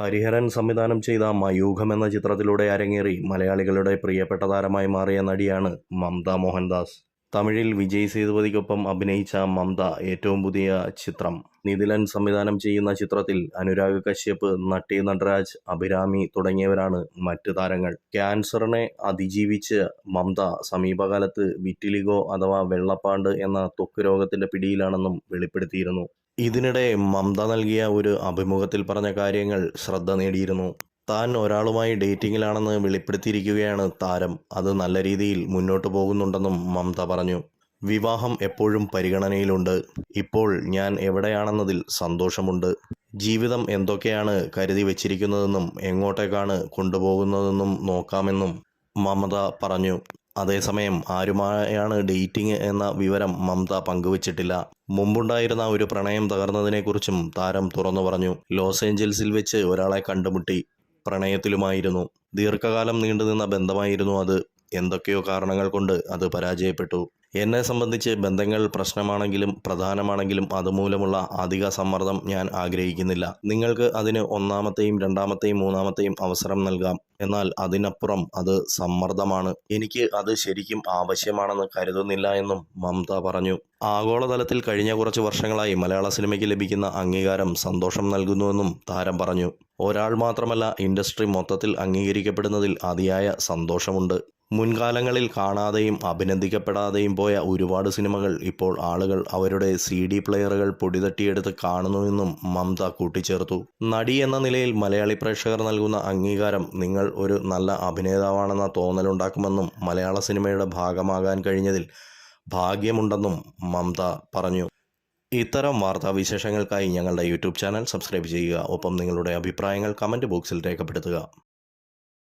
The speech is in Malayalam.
ഹരിഹരൻ സംവിധാനം ചെയ്ത മയൂഖം എന്ന ചിത്രത്തിലൂടെ അരങ്ങേറി മലയാളികളുടെ പ്രിയപ്പെട്ട താരമായി മാറിയ നടിയാണ് മമത മോഹൻദാസ്. തമിഴിൽ വിജയ് സേതുപതിക്കൊപ്പം അഭിനയിച്ച മമത ഏറ്റവും പുതിയ ചിത്രം. നിതിലൻ സംവിധാനം ചെയ്യുന്ന ചിത്രത്തിൽ അനുരാഗ് കശ്യപ് നട്ടി നടരാജ് അഭിരാമി തുടങ്ങിയവരാണ് മറ്റ് താരങ്ങൾ. ക്യാൻസറിനെ അതിജീവിച്ച് മമത സമീപകാലത്ത് വിറ്റിലിഗോ അഥവാ വെള്ളപ്പാണ്ട് എന്ന ത്വക്ക് രോഗത്തിന്റെ പിടിയിലാണെന്നും വെളിപ്പെടുത്തിയിരുന്നു. ഇതിനിടെ മമത നൽകിയ ഒരു അഭിമുഖത്തിൽ പറഞ്ഞ കാര്യങ്ങൾ ശ്രദ്ധ നേടിയിരുന്നു. താൻ ഒരാളുമായി ഡേറ്റിംഗിലാണെന്ന് വെളിപ്പെടുത്തിയിരിക്കുകയാണ് താരം. അത് നല്ല രീതിയിൽ മുന്നോട്ട് പോകുന്നുണ്ടെന്നും മമത പറഞ്ഞു. വിവാഹം എപ്പോഴും പരിഗണനയിലുണ്ട്. ഇപ്പോൾ ഞാൻ എവിടെയാണെന്നതിൽ സന്തോഷമുണ്ട്. ജീവിതം എന്തൊക്കെയാണ് കരുതി വച്ചിരിക്കുന്നതെന്നും എങ്ങോട്ടേക്കാണ് കൊണ്ടുപോകുന്നതെന്നും നോക്കാമെന്നും മമത പറഞ്ഞു. അതേസമയം ആരുമായാണ് ഡേറ്റിംഗ് എന്ന വിവരം മമത പങ്കുവച്ചിട്ടില്ല. മുമ്പുണ്ടായിരുന്ന ഒരു പ്രണയം തകർന്നതിനെക്കുറിച്ചും താരം തുറന്നു പറഞ്ഞു. ലോസ് ഏഞ്ചൽസിൽ വെച്ച് ഒരാളെ കണ്ടുമുട്ടി പ്രണയത്തിലുമായിരുന്നു. ദീർഘകാലം നീണ്ടുനിന്ന ബന്ധമായിരുന്നു അത്. എന്തൊക്കെയോ കാരണങ്ങൾ കൊണ്ട് അത് പരാജയപ്പെട്ടു. എന്നെ സംബന്ധിച്ച് ബന്ധങ്ങൾ പ്രശ്നമാണെങ്കിലും പ്രധാനമാണെങ്കിലും അതുമൂലമുള്ള അധിക സമ്മർദ്ദം ഞാൻ ആഗ്രഹിക്കുന്നില്ല. നിങ്ങൾക്ക് അതിന് ഒന്നാമത്തെയും രണ്ടാമത്തെയും മൂന്നാമത്തെയും അവസരം നൽകാം. എന്നാൽ അതിനപ്പുറം അത് സമ്മർദ്ദമാണ്. എനിക്ക് അത് ശരിക്കും ആവശ്യമാണെന്ന് കരുതുന്നില്ല എന്നും മമത പറഞ്ഞു. ആഗോളതലത്തിൽ കഴിഞ്ഞ കുറച്ച് വർഷങ്ങളായി മലയാള സിനിമയ്ക്ക് ലഭിക്കുന്ന അംഗീകാരം സന്തോഷം നൽകുന്നുവെന്നും താരം പറഞ്ഞു. ഒരാൾ മാത്രമല്ല ഇൻഡസ്ട്രി മൊത്തത്തിൽ അംഗീകരിക്കപ്പെടുന്നതിൽ അതിയായ സന്തോഷമുണ്ട്. മുൻകാലങ്ങളിൽ കാണാതെയും അഭിനന്ദിക്കപ്പെടാതെയും പോയ ഒരുപാട് സിനിമകൾ ഇപ്പോൾ ആളുകൾ അവരുടെ സി ഡി പ്ലെയറുകൾ പൊടിതട്ടിയെടുത്ത് കാണുന്നുവെന്നും മമത കൂട്ടിച്ചേർത്തു. നടി എന്ന നിലയിൽ മലയാളി പ്രേക്ഷകർ നൽകുന്ന അംഗീകാരം നിങ്ങൾ ഒരു നല്ല അഭിനേതാവാണെന്ന തോന്നലുണ്ടാക്കുമെന്നും മലയാള സിനിമയുടെ ഭാഗമാകാൻ കഴിഞ്ഞതിൽ ഭാഗ്യമുണ്ടെന്നും മമത പറഞ്ഞു. ഇത്തരം വാർത്താ വിശേഷങ്ങൾക്കായി ഞങ്ങളുടെ യൂട്യൂബ് ചാനൽ സബ്സ്ക്രൈബ് ചെയ്യുക. ഒപ്പം നിങ്ങളുടെ അഭിപ്രായങ്ങൾ കമന്റ് ബോക്സിൽ രേഖപ്പെടുത്തുക.